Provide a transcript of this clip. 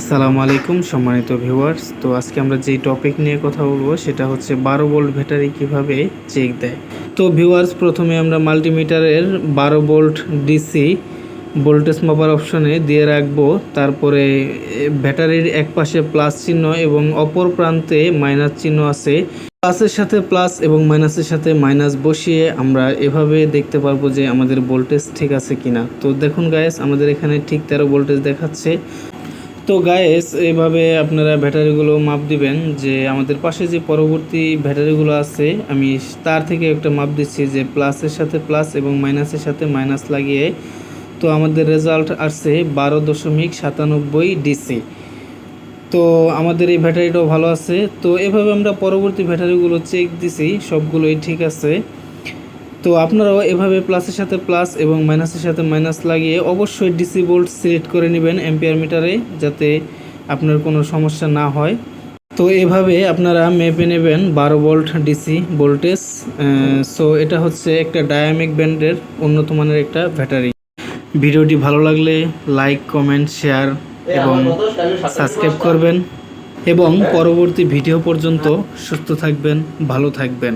আসসালামু আলাইকুম, সম্মানিত ভিউয়ার্স তো আজকে আমরা যেই টপিক নিয়ে কথা বলব, সেটা হচ্ছে বারো ভোল্ট ব্যাটারি কীভাবে চেক দেয়। তো ভিউয়ার্স প্রথমে আমরা মাল্টিমিটারের বারো ভোল্ট ডিসি ভোল্টেজ মাপার অপশনে দিয়ে রাখব। তারপরে ব্যাটারির এক পাশে প্লাস চিহ্ন এবং অপর প্রান্তে মাইনাস চিহ্ন আছে। প্লাসের সাথে প্লাস এবং মাইনাসের সাথে মাইনাস বসিয়ে আমরা এভাবে দেখতে পারব যে আমাদের ভোল্টেজ ঠিক আছে কিনা। তো দেখুন গায়েস আমাদের এখানে ঠিক তেরো ভোল্টেজ দেখাচ্ছে। তো গায়েস এইভাবে আপনারা ব্যাটারিগুলো মাপ দিবেন যে আমাদের পাশে যে পরবর্তী ব্যাটারিগুলো আছে, আমি তার থেকে একটা মাপ দিচ্ছি যে প্লাসের সাথে প্লাস এবং মাইনাসের সাথে মাইনাস লাগিয়ে, তো আমাদের রেজাল্ট আসছে বারো দশমিক সাতানব্বই ডিসি। তো আমাদের এই ব্যাটারিটাও ভালো আছে, তো এভাবে আমরা পরবর্তী ব্যাটারিগুলো চেক দিছি, সবগুলোই ঠিক আছে। তো আপনারাও এভাবে প্লাসের সাথে প্লাস এবং মাইনাসের সাথে মাইনাস লাগিয়ে অবশ্যই ডিসি বোল্ট সিলেক্ট করে নেবেন অ্যাম্পিয়ার মিটারে যাতে আপনার কোনো সমস্যা না হয়। তো এভাবে আপনারা মেপে নেবেন বারো ভোল্ট ডিসি ভোল্টেজ সো এটা হচ্ছে একটা ডায়ামিক ব্যান্ডের উন্নত মানের একটা ব্যাটারি ভিডিওটি ভালো লাগলে লাইক কমেন্ট শেয়ার এবং সাবস্ক্রাইব করবেন এবং পরবর্তী ভিডিও পর্যন্ত সুস্থ থাকবেন, ভালো থাকবেন।